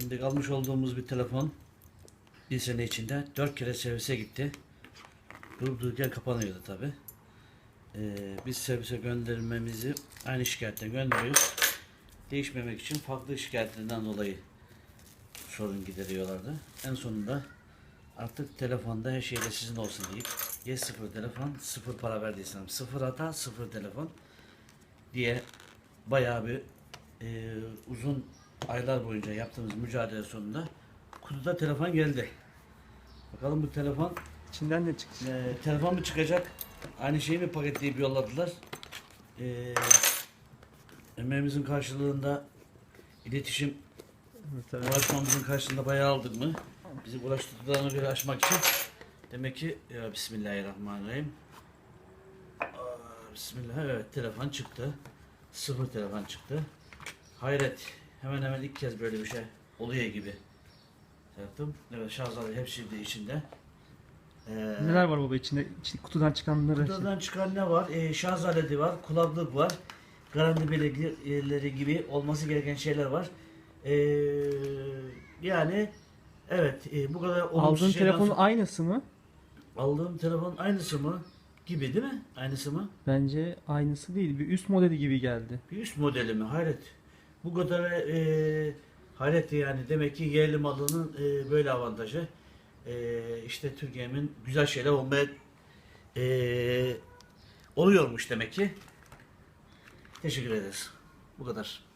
Şimdi almış olduğumuz bir telefon bir sene içinde dört kere servise gitti. Durup kapanıyordu tabi. biz servise göndermemizi aynı şikayetten gönderiyoruz. Değişmemek için farklı şikayetlerinden dolayı sorun gideriyorlardı. En sonunda artık telefonda her şeyde sizin olsun deyip ya sıfır telefon, sıfır para verdiysem sıfır hata, sıfır telefon diye bayağı bir e, uzun aylar boyunca yaptığımız mücadele sonunda kutuda telefon geldi. Bakalım bu telefon İçinden ne çıkacak? e, telefon mu çıkacak? Aynı şeyi mi paketleyip yolladılar? E, emeğimizin karşılığında iletişim Evet, uğraşmamızın karşılığında bayağı aldık mı? Bizi uğraştırdıklarına göre aşmak için demek ki ya Bismillahirrahmanirrahim. Aa, Bismillah evet telefon çıktı. Sıfır telefon çıktı. Hayret. Hemen hemen ilk kez böyle bir şey oluyor gibi. Yaptım. Evet şarjları hepsi de içinde. Ee, Neler var baba içinde? İçi- kutudan çıkanları. Kutudan çıkan ne var? Ee, şarj aleti var, kulaklık var, garanti belgeleri gibi olması gereken şeyler var. Ee, yani evet e, bu kadar olumsuz Aldığın telefonun sonra- aynısı mı? aldığım telefon aynısı mı? Gibi değil mi? Aynısı mı? Bence aynısı değil. Bir üst modeli gibi geldi. Bir üst modeli mi? Hayret. Bu kadar e, hayret yani. Demek ki yerli malının e, böyle avantajı. E, işte Türkiye'nin güzel şeyler olmaya e, oluyormuş demek ki. Teşekkür ederiz. Bu kadar.